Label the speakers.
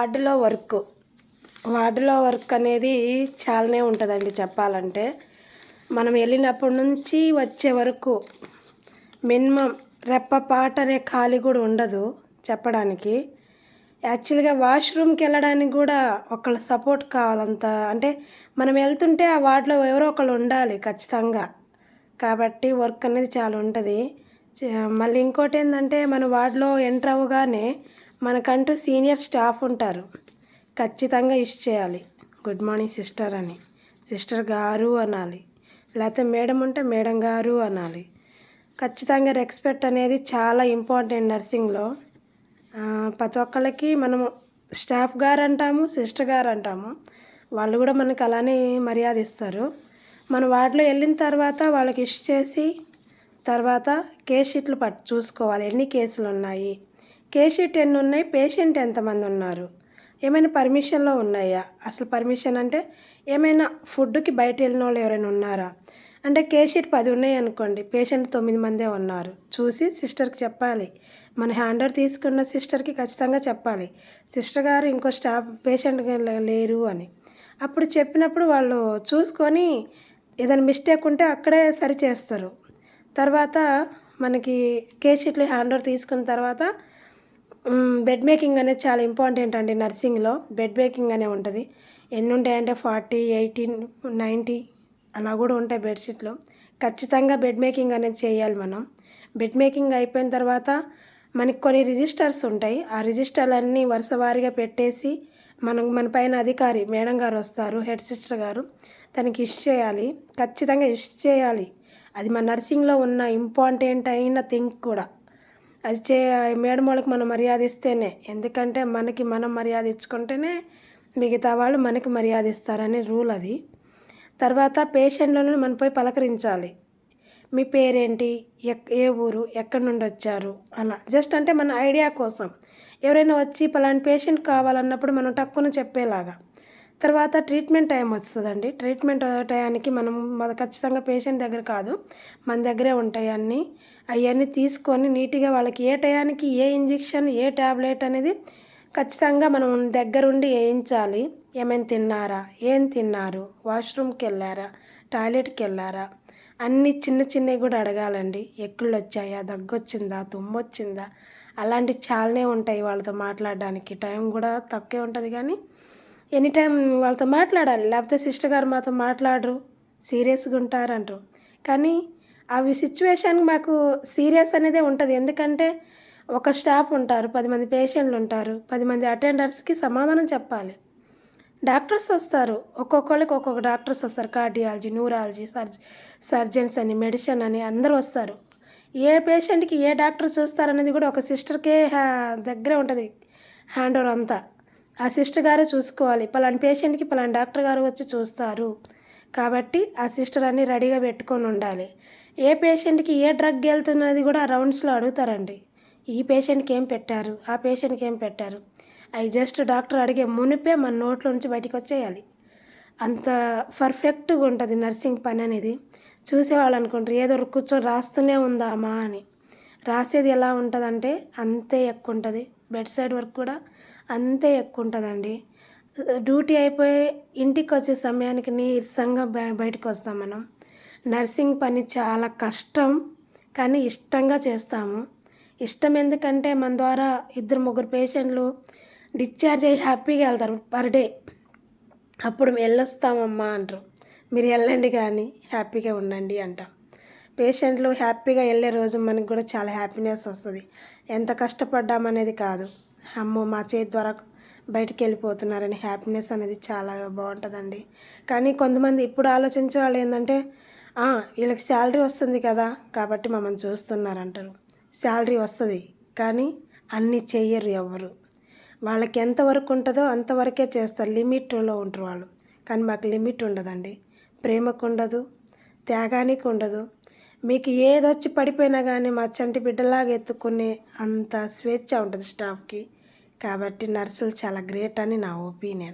Speaker 1: వార్డులో వర్క్. వార్డులో వర్క్ అనేది చాలానే ఉంటుందండి చెప్పాలంటే. మనం వెళ్ళినప్పటి నుంచి వచ్చే వరకు మినిమం రెప్పపాట అనే ఖాళీ కూడా ఉండదు చెప్పడానికి. యాక్చువల్గా వాష్రూమ్కి వెళ్ళడానికి కూడా ఒకళ్ళ సపోర్ట్ కావాలంత అంటే మనం వెళ్తుంటే ఆ వార్డులో ఎవరో ఒకళ్ళు ఉండాలి ఖచ్చితంగా. కాబట్టి వర్క్ అనేది చాలా ఉంటుంది. మళ్ళీ ఇంకోటి ఏంటంటే మన వార్డులో ఎంటర్ అవ్వగానే మనకంటూ సీనియర్ స్టాఫ్ ఉంటారు. ఖచ్చితంగా ఇష్ చేయాలి. గుడ్ మార్నింగ్ సిస్టర్ అని. సిస్టర్ గారు అనాలి. లేకపోతే మేడం ఉంటే మేడం గారు అనాలి. ఖచ్చితంగా రెస్పెక్ట్ అనేది చాలా ఇంపార్టెంట్ నర్సింగ్లో. ప్రతి ఒక్కళ్ళకి మనము స్టాఫ్ గారు అంటాము సిస్టర్ గారు అంటాము. వాళ్ళు కూడా మనకి అలానే మర్యాద ఇస్తారు మన వాటిలో వెళ్ళిన తర్వాత వాళ్ళకి ఇష్ చేసి తర్వాత కేస్ షీట్లు పట్టు చూసుకోవాలి. ఎన్ని కేసులు ఉన్నాయి? కేస్ ఎన్ని ఉన్నాయి పేషెంట్ ఎంతమంది ఉన్నారు? ఏమైనా పర్మిషన్లో ఉన్నాయా? అసలు పర్మిషన్ అంటే ఏమైనా ఫుడ్కి బయట వెళ్ళిన వాళ్ళు ఎవరైనా ఉన్నారా? అంటే కేషీట్ పది ఉన్నాయి అనుకోండి పేషెంట్ తొమ్మిది మందే ఉన్నారు. చూసి సిస్టర్కి చెప్పాలి. మన హ్యాండర్ తీసుకున్న సిస్టర్కి ఖచ్చితంగా చెప్పాలి. సిస్టర్ గారు ఇంకో స్టాఫ్ పేషెంట్ లేరు అని. అప్పుడు చెప్పినప్పుడు వాళ్ళు చూసుకొని ఏదైనా మిస్టేక్ ఉంటే అక్కడే సరి చేస్తారు. తర్వాత మనకి కేస్ హ్యాండర్ తీసుకున్న తర్వాత బెడ్ మేకింగ్ అనేది చాలా ఇంపార్టెంట్ అండి నర్సింగ్లో బెడ్ మేకింగ్ అనే ఉంటుంది. ఎన్ని ఉంటాయంటే ఫార్టీ ఎయిటీన్ నైంటీ అలా కూడా ఉంటాయి బెడ్షీట్లు ఖచ్చితంగా బెడ్ మేకింగ్ అనేది చేయాలి మనం. బెడ్ మేకింగ్ అయిపోయిన తర్వాత మనకి కొన్ని రిజిస్టర్స్ ఉంటాయి. ఆ రిజిస్టర్లన్నీ వరుస వారీగా పెట్టేసి మనం మన పైన అధికారి మేడం గారు వస్తారు హెడ్ సిస్టర్ గారు. తనకి ఇష్ చేయాలి. ఖచ్చితంగా ఇష్ చేయాలి. అది మన నర్సింగ్లో ఉన్న ఇంపార్టెంట్ అయిన థింగ్ కూడా. అది చే మేడం వాళ్ళకి మనం మర్యాద ఇస్తేనే ఎందుకంటే మనకి మనం మర్యాద ఇచ్చుకుంటేనే మిగతా వాళ్ళు మనకి మర్యాద ఇస్తారని రూల్ అది. తర్వాత పేషెంట్లను మనం పోయి పలకరించాలి. మీ పేరేంటి? ఎక్ ఏ ఊరు? ఎక్కడి నుండి వచ్చారు? అలా. జస్ట్ అంటే మన ఐడియా కోసం. ఎవరైనా వచ్చి పలాంటి పేషెంట్ కావాలన్నప్పుడు మనం టక్కున చెప్పేలాగా. తర్వాత ట్రీట్మెంట్ టైం వస్తుందండి. ట్రీట్మెంట్ టయానికి మనం ఖచ్చితంగా పేషెంట్ దగ్గర కాదు. మన దగ్గరే ఉంటాయి అన్నీ. అవన్నీ తీసుకొని నీట్గా వాళ్ళకి ఏ టయానికి ఏ ఇంజెక్షన్ ఏ ట్యాబ్లెట్ అనేది ఖచ్చితంగా మనం దగ్గరుండి వేయించాలి. ఏమైనా తిన్నారా? ఏం తిన్నారు? వాష్రూమ్కి వెళ్ళారా? టాయిలెట్కి వెళ్ళారా? అన్ని చిన్న చిన్నవి కూడా అడగాలండి. ఎక్కుళ్ళు వచ్చాయా దగ్గొచ్చిందా? తుమ్మొచ్చిందా? అలాంటి చాలానే ఉంటాయి వాళ్ళతో మాట్లాడడానికి. టైం కూడా తక్కువే ఉంటుంది కానీ ఎనీ టైం వాళ్ళతో మాట్లాడాలి. లేకపోతే సిస్టర్ గారు మాతో మాట్లాడరు. సీరియస్గా ఉంటారంటారు. కానీ అవి సిచ్యువేషన్ మాకు సీరియస్ అనేదే ఉంటుంది. ఎందుకంటే ఒక స్టాఫ్ ఉంటారు పది మంది పేషెంట్లు ఉంటారు పది మంది అటెండర్స్కి సమాధానం చెప్పాలి. డాక్టర్స్ వస్తారు. ఒక్కొక్కళ్ళకి ఒక్కొక్క డాక్టర్స్ వస్తారు. కార్డియాలజీ న్యూరాలజీ సర్జ సర్జన్స్ అని మెడిసిన్ అని అందరూ వస్తారు. ఏ పేషెంట్కి ఏ డాక్టర్ చూస్తారనేది కూడా ఒక సిస్టర్కే హ్యా- దగ్గరే ఉంటుంది. హ్యాండ్ ఓవర్ అంతా. ఆ సిస్టర్ గారు చూసుకోవాలి. పలాని పేషెంట్కి పలాని డాక్టర్ గారు వచ్చి చూస్తారు. కాబట్టి ఆ సిస్టర్ అన్ని రెడీగా పెట్టుకొని ఉండాలి. ఏ పేషెంట్కి ఏ డ్రగ్ వెళ్తున్నది కూడా రౌండ్స్లో అడుగుతారండి. ఈ పేషెంట్కి ఏం పెట్టారు? ఆ పేషెంట్కి ఏం పెట్టారు? అవి జస్ట్ డాక్టర్ అడిగే మునిపే మన నోట్లో నుంచి బయటికి వచ్చేయాలి. అంత పర్ఫెక్ట్గా ఉంటుంది నర్సింగ్ పని అనేది. చూసేవాళ్ళు అనుకుంటారు ఏదో కూర్చొని రాస్తూనే ఉందా అని. రాసేది ఎలా ఉంటుందంటే అంతే ఎక్కువ ఉంటుంది. బెడ్ సైడ్ వర్క్ కూడా అంతే ఎక్కువ ఉంటుందండి డ్యూటీ అయిపోయి ఇంటికి వచ్చే సమయానికి నీరసంగా బయటకు వస్తాం మనం. నర్సింగ్ పని చాలా కష్టం కానీ ఇష్టంగా చేస్తాము. ఇష్టం ఎందుకంటే మన ద్వారా ఇద్దరు ముగ్గురు పేషెంట్లు డిశ్చార్జ్ అయ్యి హ్యాపీగా వెళ్తారు పర్ డే. అప్పుడు వెళ్ళొస్తామమ్మా అంటారు. మీరు వెళ్ళండి కానీ హ్యాపీగా ఉండండి అంటాం. పేషెంట్లు హ్యాపీగా వెళ్ళే రోజు మనకు కూడా చాలా హ్యాపీనెస్ వస్తుంది. ఎంత కష్టపడ్డామనేది కాదు. అమ్మో మా చేతి ద్వారా బయటికి వెళ్ళిపోతున్నారని హ్యాపీనెస్ అనేది చాలా బాగుంటుందండి. కానీ కొంతమంది ఇప్పుడు ఆలోచించే వాళ్ళు ఏంటంటే వీళ్ళకి శాలరీ వస్తుంది కదా కాబట్టి మమ్మల్ని చూస్తున్నారు అంటారు శాలరీ వస్తుంది కానీ అన్నీ చెయ్యరు ఎవ్వరు. వాళ్ళకి ఎంతవరకు ఉంటుందో అంతవరకే చేస్తారు. లిమిట్లో ఉంటారు వాళ్ళు. కానీ మాకు లిమిట్ ఉండదండి. ప్రేమకు ఉండదు త్యాగానికి ఉండదు. మీకు ఏదొచ్చి పడిపోయినా కానీ మా చంటి బిడ్డలాగా ఎత్తుకునే అంత స్వేచ్ఛ ఉంటుంది స్టాఫ్కి. కాబట్టి నర్సులు చాలా గ్రేట్ అని నా ఒపీనియన్.